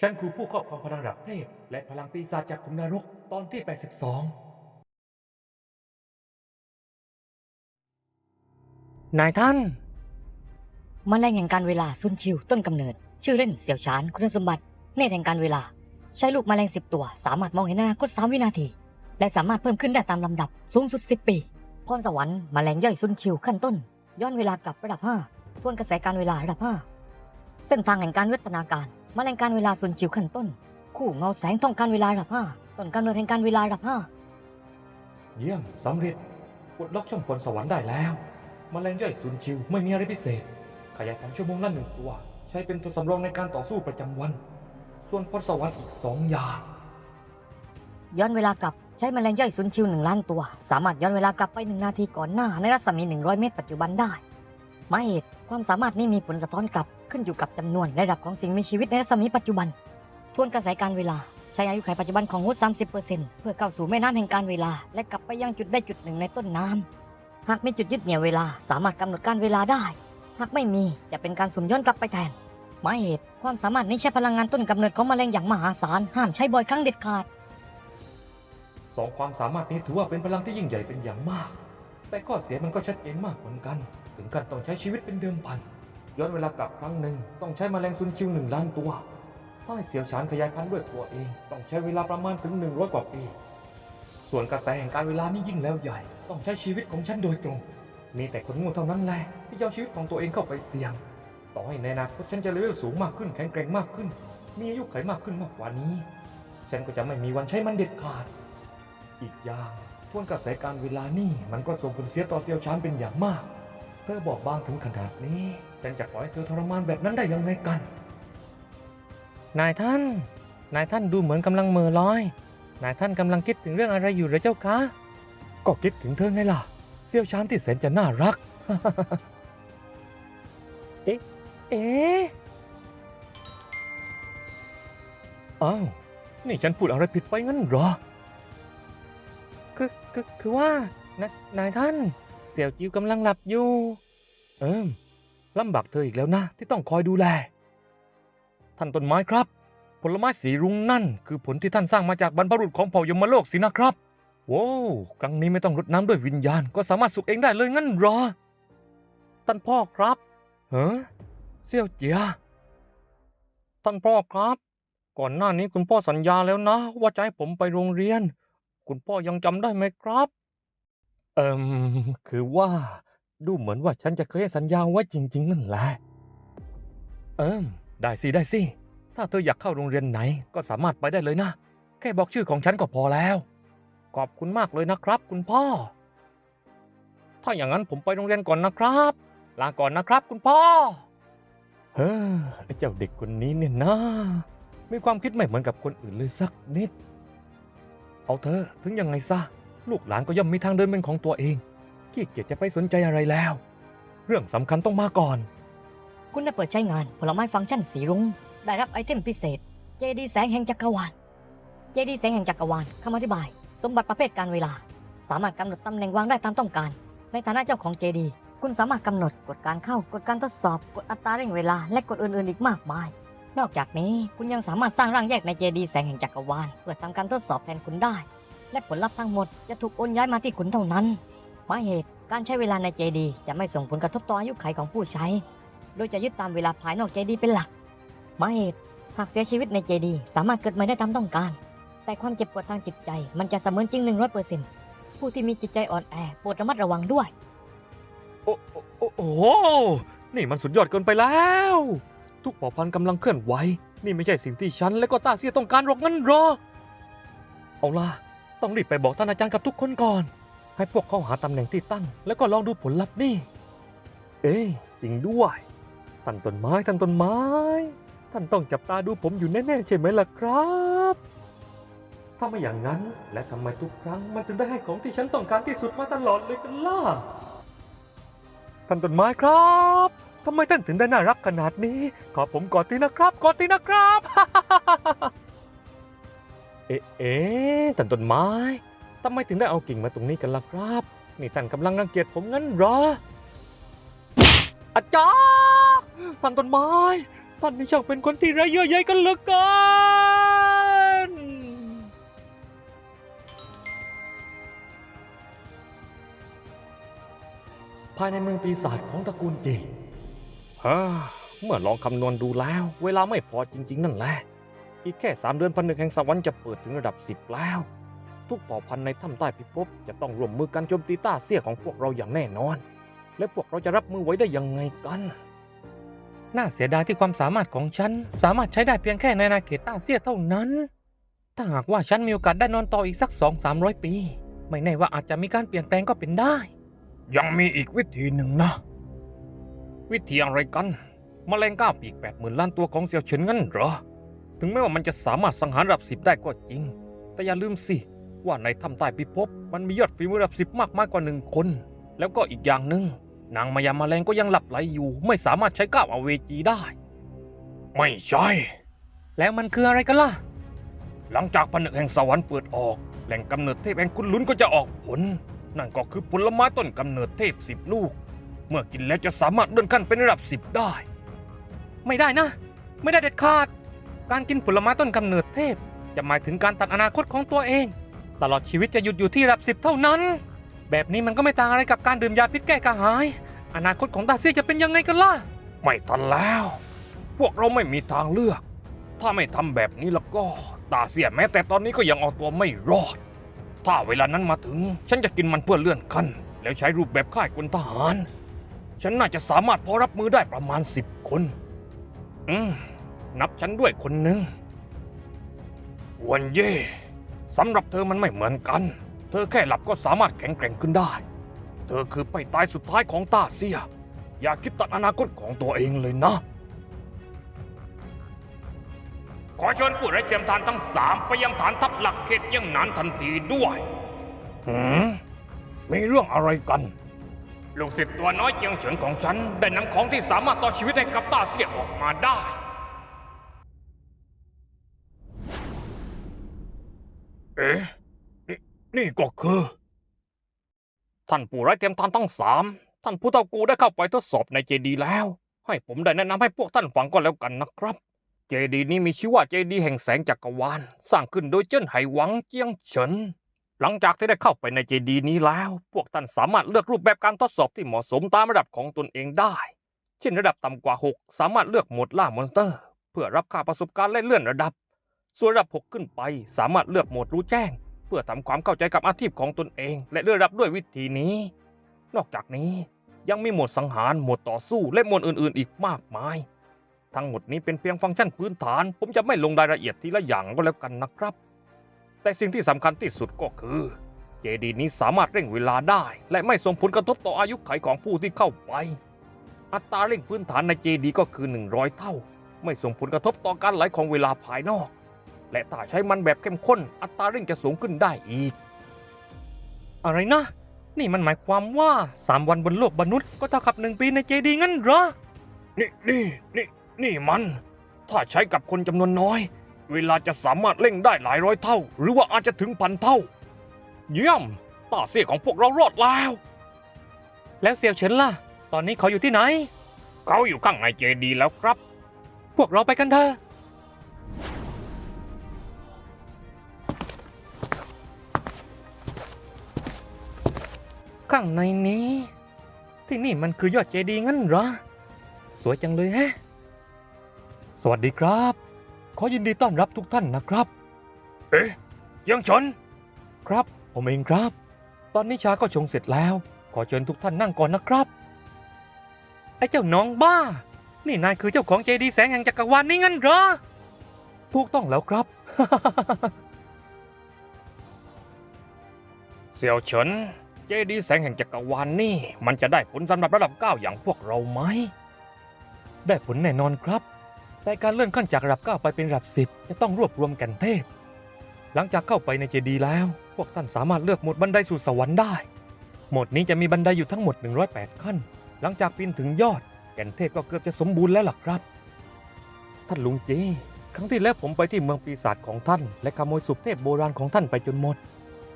ฉันคือผู้ครอบครองพลังระดับเทพ และพลังปีศาจจากขุมนรกตอนที่ 82 นายท่านแมลงแห่งการเวลาซุนชิวต้นกำเนิด ชื่อเล่นเสี่ยวชานคุณสมบัติเนตรแห่งการเวลา ใช้ลูกแมลงสิบตัว สามารถมองเห็นอนาคตสามวินาที และสามารถเพิ่มขึ้นได้ตามลำดับสูงสุด 10 ปีพรสวรรค์แมลงย่อยซุนชิวขั้นต้น ย้อนเวลากลับระดับ 5 ทวนกระแสการเวลาระดับ 5 เส้นทางแห่งการวิวัฒนาการ แมลงการเวลาซุนชิวขั้นต้น คู่เงาแสงต้องการเวลาระดับ5ต้นกำเนิดแห่งการเวลาระดับ5เยี่ยมสำเร็จปลดล็อกช่องพลสวรรค์ได้แล้วมแมลงย่อยซุนชิวไม่มีอะไรพิเศษ ขยายพันธุ์ชั่วโมงละหนึ่งตัว ใช้เป็นตัวสำรองในการต่อสู้ประจำวัน ส่วนพลสวรรค์อีกสองอย่างย้อนเวลากลับใช้แมลงย่อยซุนชิวหนึ่งล้านตัว สามารถย้อนเวลากลับไปหนึ่งนาทีก่อนหน้าในรัศมี 100 เมตรปัจจุบันได้หมายเหตุความสามารถนี้มีผลสะท้อนกลับ ขึ้นอยู่กับจำนวนและระดับของสิ่งมีชีวิตในรัศมีปัจจุบัน ทวนกระแสการเวลา ใช้อายุขัยปัจจุบันของฮูด30%เพื่อเข้าสู่แม่น้ำแห่งการเวลา และกลับไปยังจุดได้จุดหนึ่งในต้นน้ำหากมีจุดยึดเหนี่ยวเวลาสามารถกำหนดการเวลาได้ หากไม่มีจะเป็นการสุ่มย้อนกลับไปแทนหมายเหตุความสามารถนี้ใช้พลังงานต้นกำเนิดของแมลงอย่างมหาศาลห้ามใช้บ่อยครั้งเด็ดขาดสองความสามารถนี้ถือว่าเป็นพลังที่ยิ่งใหญ่เป็นอย่างมาก แต่ข้อเสียมันก็ชัดเจนมากเหมือนกัน ถึงการต้องใช้ชีวิตเป็นเดิมพัน ย้อนเวลากลับครั้งหนึ่งต้องใช้แมลงซุนชิวหนึ่งล้านตัว ถ้าให้เสียวฉานขยายพันธุ์ด้วยตัวเอง ต้องใช้เวลาประมาณถึง100กว่าปี ส่วนกระแสแห่งการเวลานี่ยิ่งแล้วใหญ่ ต้องใช้ชีวิตของฉันโดยตรง มีแต่คนโง่เท่านั้นแหละที่เอาชีวิตของตัวเองเข้าไปเสี่ยง ต่อให้ในอนาคตฉันจะเลเวลสูงมากขึ้นแข็งแกร่งมากขึ้น มีอายุขัยมากขึ้นมากกว่านี้ ฉันก็จะไม่มีวันใช้มันเด็ดขาด อีกอย่างทวนกระแสการเวลานี่มันก็ส่งผลเสียต่อเซียวชานเป็นอย่างมาก เธอบอกบางถึงขนาดนี้ ฉันจะปล่อยให้เธอทรมานแบบนั้นได้ยังไงกัน นายท่าน นายท่านดูเหมือนกำลังเมือลอย นายท่านกำลังคิดถึงเรื่องอะไรอยู่หรือเจ้าคะ ก็คิดถึงเธอไงล่ะเซียวชานที่แสนจะน่ารัก เอ๊ะ เอ๊ะอ้าว นี่ฉันพูดอะไรผิดไปงั้นเหรอ คือ คือ คือว่า นายนายท่าน เสี่ยวจิวกำลังหลับอยู่ เอิม ลำบากเธออีกแล้วนะ ที่ต้องคอยดูแล ท่านต้นไม้ครับ ผลไม้สีรุ้งนั่น คือผลที่ท่านสร้างมาจากบรรพบุรุษของเผ่ายมโลกสินะครับโว้วครั้งนี้ไม่ต้องรดน้ำด้วยวิญญาณก็สามารถสุกเองได้เลยงั้นเหรอ ท่านพ่อครับเฮ้เสี่ยวเจีย ท่านพ่อครับ ก่อนหน้านี้คุณพ่อสัญญาแล้วนะ ว่าจะให้ผมไปโรงเรียน คุณพ่อยังจำได้ไหมครับ เอิมคือว่า ดูเหมือนว่าฉันจะเคยให้สัญญาไว้จริง ๆ นั่นแหละ เอิมได้สิได้สิ ถ้าเธออยากเข้าโรงเรียนไหนก็สามารถไปได้เลยนะ แค่บอกชื่อของฉันก็พอแล้ว ขอบคุณมากเลยนะครับ คุณพ่อ ถ้าอย่างนั้นผมไปโรงเรียนก่อนนะครับ ลาก่อนนะครับ คุณพ่อ เฮ้อไอ้เจ้าเด็กคนนี้เนี่ยนะ มีความคิดไม่เหมือนกับคนอื่นเลยสักนิด เอาเถอะถึงยังไงซะ ลูกหลานก็ย่อมมีทางเดินเป็นของตัวเอง ขี้เกียจจะไปสนใจอะไรแล้ว เรื่องสำคัญต้องมาก่อน คุณได้เปิดใช้งานผลไม้ฟังก์ชันสีรุ้ง ได้รับไอเทมพิเศษ เจดีแสงแห่งจักรวาล เจดีแสงแห่งจักรวาลคำอธิบาย สมบัติประเภทการเวลา สามารถกำหนดตำแหน่งวางได้ตามต้องการ ในฐานะเจ้าของเจดีคุณสามารถกำหนดกฎการเข้ากฎการทดสอบกฎอัตราเร่งเวลา และกฎอื่นๆอีกมากมาย นอกจากนี้คุณยังสามารถสร้างร่างแยกในเจดีแสงแห่งจักรวาลเพื่อทำการทดสอบแทนคุณได้ และผลลัพธ์ทั้งหมดจะถูกโอนย้ายมาที่คุณเท่านั้น หมายเหตุการใช้เวลาในเจดีจะไม่ส่งผลกระทบต่ออายุขัยของผู้ใช้ โดยจะยึดตามเวลาภายนอกเจดีเป็นหลัก หมายเหตุหากเสียชีวิตในเจดีสามารถเกิดใหม่ได้ตามต้องการ แต่ความเจ็บปวดทางจิตใจมันจะเสมือนจริง 100%ผู้ที่มีจิตใจอ่อนแอโปรดระมัดระวังด้วย โอ้โอ้โอ้โอ้นี่มันสุดยอดเกินไปแล้ว ทุกเผ่าพันธุ์กำลังเคลื่อนไหว นี่ไม่ใช่สิ่งที่ฉันและก็ตาเซียต้องการหรอกงั้นเหรอ เอาล่ะ ต้องรีบไปบอกท่านอาจารย์กับทุกคนก่อน ให้พวกเขาหาตำแหน่งที่ตั้ง แล้วก็ลองดูผลลัพธ์นี่ เอ๊จริงด้วยท่านต้นไม้ท่านต้นไม้ ท่านต้องจับตาดูผมอยู่แน่ๆใช่ไหมล่ะครับ ถ้าไม่อย่างนั้นและทำไมทุกครั้งมันถึงได้ให้ของที่ฉันต้องการที่สุดมาตลอดเลยกันล่ะท่านต้นไม้ครับทำไมท่านถึงได้น่ารักขนาดนี้ ขอผมกอดทีนะครับ กอดทีนะครับ เอ๊ะเอ๊ะท่านต้นไม้ ทำไมถึงได้เอากิ่งมาตรงนี้กันล่ะครับ นี่ท่านกำลังรังเกียจผมงั้นเหรออาจารย์ท่านต้นไม้ ท่านนี่ช่างเป็นคนที่ไร้เยื่อใยกันเหลือเกินภายในเมืองปีศาจของตระกูลเจฮ่าเมื่อลองคำนวณดูแล้ว เวลาไม่พอจริง ๆ นั่นแหละ อีกแค่สามเดือนพันหนึ่งแห่งสวรรค์จะเปิดถึงระดับสิบแล้ว ทุกเผ่าพันธุ์ในถ้ำใต้พิภพจะต้องร่วมมือกันโจมตีต้าเสี้ยของพวกเราอย่างแน่นอน และพวกเราจะรับมือไว้ได้ยังไงกัน น่าเสียดายที่ความสามารถของฉัน สามารถใช้ได้เพียงแค่ในอาณาเขตต้าเสี้ยเท่านั้น ถ้าหากว่าฉันมีโอกาสได้นอนต่ออีกสักสองสามร้อยปี ไม่แน่ว่าอาจจะมีการเปลี่ยนแปลงก็เป็นได้ ยังมีอีกวิธีหนึ่งนะ วิธีอะไรกันมแมลงก้าปีกแปดหมื่นล้านตัวของเสี่ยวเฉินงั้นเหรอ ถึงแม้ว่ามันจะสามารถสังหารระดับสิบได้ก็จริง แต่อย่าลืมสิ ว่าในถ้ำใต้พิภพมันมียอดฝีมือระดับสิบมากมากกว่าหนึ่งคน แล้วก็อีกอย่างหนึ่งนางมายามาแมลงก็ยังหลับไหลอยู่ ไม่สามารถใช้ก้าวอเวจีได้ ไม่ใช่ แล้วมันคืออะไรกันล่ะ หลังจากผนึกแห่งสวรรค์เปิดออก แหล่งกำเนิดเทพแห่งคุณลุ้นก็จะออกผล นั่นก็คือผลไม้ต้นกำเนิดเทพสิบลูก เมื่อกินแล้วจะสามารถเลื่อนขั้นเป็นระดับสิบได้ ไม่ได้นะ ไม่ได้เด็ดขาด การกินผลไม้ต้นกำเนิดเทพ จะหมายถึงการตัดอนาคตของตัวเอง ตลอดชีวิตจะหยุดอยู่ที่ระดับสิบเท่านั้น แบบนี้มันก็ไม่ต่างอะไรกับการดื่มยาพิษแก้กระหาย อนาคตของตาเซียจะเป็นยังไงกันล่ะ ไม่ทันแล้ว พวกเราไม่มีทางเลือก ถ้าไม่ทำแบบนี้แล้วก็ตาเสียแม้แต่ตอนนี้ก็ยังเอาตัวไม่รอด ถ้าเวลานั้นมาถึง ฉันจะกินมันเพื่อเลื่อนขั้น แล้วใช้รูปแบบค่ายกลทหาร ฉันน่าจะสามารถพอรับมือได้ประมาณสิบคน อืม นับฉันด้วยคนหนึ่งวันเย่ สำหรับเธอมันไม่เหมือนกัน เธอแค่หลับก็สามารถแข็งแกร่งขึ้นได้ เธอคือไปตายสุดท้ายของตาเซีย อย่าคิดตัดอนาคตของตัวเองเลยนะ ขอเชิญผู้ไร้เทียมทานทั้งสามไปยังฐานทัพหลักเขตเยี่ยงหนานทันทีด้วยหืมมีเรื่องอะไรกัน ลูกศิษย์ตัวน้อยเจียงเฉินของฉัน ได้นำของที่สามารถต่อชีวิตให้กับต้าเสียออกมาได้ อ๊ะนี่นี่ก็คือ ท่านผู้ไร้เทียมทานทั้งสามท่านผู้เฒ่ากูได้เข้าไปทดสอบในเจดีย์แล้ว ให้ผมได้แนะนำให้พวกท่านฟังก็แล้วกันนะครับ เจดีย์นี้มีชื่อว่าเจดีย์แห่งแสงจักรวาล สร้างขึ้นโดยเจิ้นไหหวังเจียงเฉิน หลังจากที่ได้เข้าไปในเจดีย์นี้แล้ว พวกท่านสามารถเลือกรูปแบบการทดสอบที่เหมาะสมตามระดับของตนเองได้ เช่นระดับต่ำกว่า 6 สามารถเลือกโหมดล่ามอนสเตอร์ เพื่อรับค่าประสบการณ์และเลื่อนระดับ ส่วนระดับ 6 ขึ้นไปสามารถเลือกโหมดรู้แจ้ง เพื่อทำความเข้าใจกับอาชีพของตนเอง และเลื่อนระดับด้วยวิธีนี้ นอกจากนี้ยังมีโหมดสังหารโหมดต่อสู้และโหมดอื่นๆ อีกมากมาย ทั้งหมดนี้เป็นเพียงฟังก์ชันพื้นฐาน ผมจะไม่ลงรายละเอียดทีละอย่างก็แล้วกันนะครับ แต่สิ่งที่สำคัญที่สุดก็คือเจดีนี้สามารถเร่งเวลาได้ และไม่ส่งผลกระทบต่ออายุขัยของผู้ที่เข้าไป อัตราเร่งพื้นฐานในเจดีก็คือ 100 เท่า ไม่ส่งผลกระทบต่อการไหลของเวลาภายนอก และถ้าใช้มันแบบเข้มข้นอัตราเร่งจะสูงขึ้นได้อีก อะไรนะ นี่มันหมายความว่าสามวันบนโลกมนุษย์ก็เท่ากับหนึ่งปีในเจดีย์งั้นเหรอ นี่นี่นี่นี่มัน ถ้าใช้กับคนจำนวนน้อย เวลาจะสามารถเร่งได้หลายร้อยเท่า หรือว่าอาจจะถึงพันเท่า เยี่ยมต้าเสียของพวกเรารอดแล้ว แล้วเสี่ยวเฉินล่ะ ตอนนี้เขาอยู่ที่ไหน เขาอยู่ข้างในเจดีย์แล้วครับ พวกเราไปกันเถอะ ข้างในนี้ ที่นี่มันคือยอดเจดีย์งั้นเหรอ สวยจังเลยแฮะ สวัสดีครับ ขอยินดีต้อนรับทุกท่านนะครับ เอ๊ะยังชน ครับ ผมเองครับ ตอนนี้ชาก็ชงเสร็จแล้ว ขอเชิญทุกท่านนั่งก่อนนะครับไอ้เจ้าน้องบ้า นี่นายคือเจ้าของเจดีย์แสงแห่งจักรวาลนี่งั้นเหรอ ถูกต้องแล้วครับ เสี่ยวเฉิน เจดีย์แสงแห่งจักรวาลนี่ มันจะได้ผลสำหรับระดับ9อย่างพวกเราไหม ได้ผลแน่นอนครับ แต่การเลื่อนขั้นจากระดับ9ไปเป็นระดับ10 จะต้องรวบรวมแกันเทพ หลังจากเข้าไปในเจดีย์แล้ว พวกท่านสามารถเลือกโหมดบันไดสู่สวรรค์ได้ โหมดนี้จะมีบันไดอยู่ทั้งหมด 108 ขั้น หลังจากปีนถึงยอด แก่นเทพก็เกือบจะสมบูรณ์แล้วล่ะครับ ท่านลุงจีครั้งที่แล้วผมไปที่เมืองปีศาจของท่าน และขโมยสุเทพโบราณของท่านไปจนหมด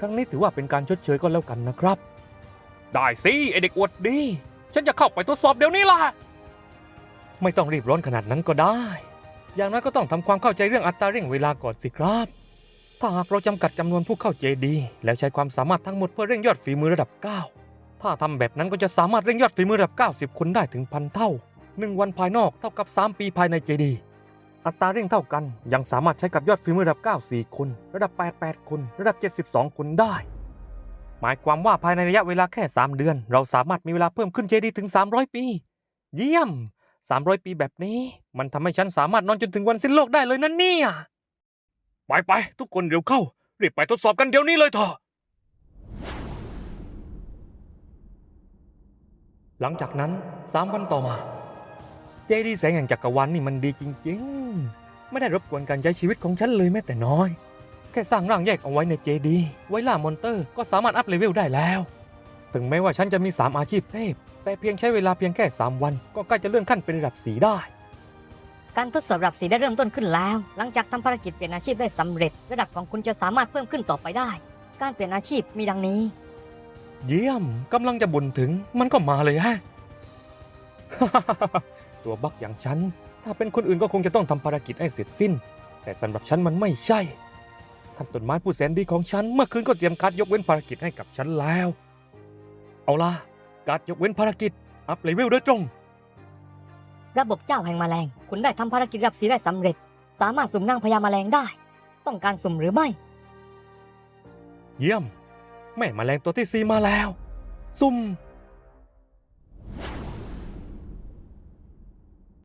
ครั้งนี้ถือว่าเป็นการชดเชยก็แล้วกันนะครับ ได้สิไอเด็กอวดดี ฉันจะเข้าไปทดสอบเดี๋ยวนี้ล่ะ ไม่ต้องรีบร้อนขนาดนั้นก็ได้ อย่างน้อยก็ต้องทำความเข้าใจเรื่องอัตราเร่งเวลาก่อนสิครับ ถ้าหากเราจำกัดจำนวนผู้เข้าเจดี แล้วใช้ความสามารถทั้งหมดเพื่อเร่งยอดฝีมือระดับ 9 ถ้าทำแบบนั้นก็จะสามารถเร่งยอดฝีมือระดับ 90 คนได้ถึงพันเท่า 1 วันภายนอกเท่ากับ 3 ปีภายในเจดี อัตราเร่งเท่ากัน ยังสามารถใช้กับยอดฝีมือระดับ 94 คน ระดับ 88 คน ระดับ 72 คนได้ หมายความว่าภายในระยะเวลาแค่ 3 เดือน เราสามารถมีเวลาเพิ่มขึ้นเจดีถึง 300 ปี เยี่ยม 300 ปีแบบนี้ มันทำให้ฉันสามารถนอนจนถึงวันสิ้นโลกได้เลยนะเนี่ย ไปไปทุกคนเร็วเข้า รีบไปทดสอบกันเดี๋ยวนี้เลยเถอะหลังจากนั้นสามวันต่อมา จดีแสงแห่งจักรวาลนี่มันดีจริงๆ ไม่ได้รบกวนการใช้ชีวิตของฉันเลยแม้แต่น้อย แค่สร้างร่างแยกเอาไว้ในเจดี ไว้ล่ามอนเตอร์ก็สามารถอัพเลเวลได้แล้ว ถึงแม้ว่าฉันจะมี 3 อาชีพเทพ แต่เพียงใช้เวลาเพียงแค่ 3 วัน ก็ใกล้จะเลื่อนขั้นเป็นระดับสีได้ การทดสอบระดับสีได้เริ่มต้นขึ้นแล้ว หลังจากทำภารกิจเปลี่ยนอาชีพได้สำเร็จ ระดับของคุณจะสามารถเพิ่มขึ้นต่อไปได้ การเปลี่ยนอาชีพมีดังนี้ เยี่ยมกำลังจะบ่นถึงมันก็มาเลยฮะ ตัวบักอย่างฉัน ถ้าเป็นคนอื่นก็คงจะต้องทำภารกิจให้เสร็จสิ้น แต่สำหรับฉันมันไม่ใช่ท่านต้นไม้ผู้แสนดีของฉัน เมื่อคืนก็เตรียมการดยกเว้นภารกิจให้กับฉันแล้ว เอาล่ะ การดยกเว้นภารกิจ อัพเลเวลโดยตรง ระบบเจ้าแห่งแมลง คุณได้ทำภารกิจระดับสีได้สำเร็จ สามารถสุ่มนางพญาแมลงได้ ต้องการสุ่มหรือไม่ เยี่ยม แม่แมลงตัวที่สี่มาแล้ว ซุ่ม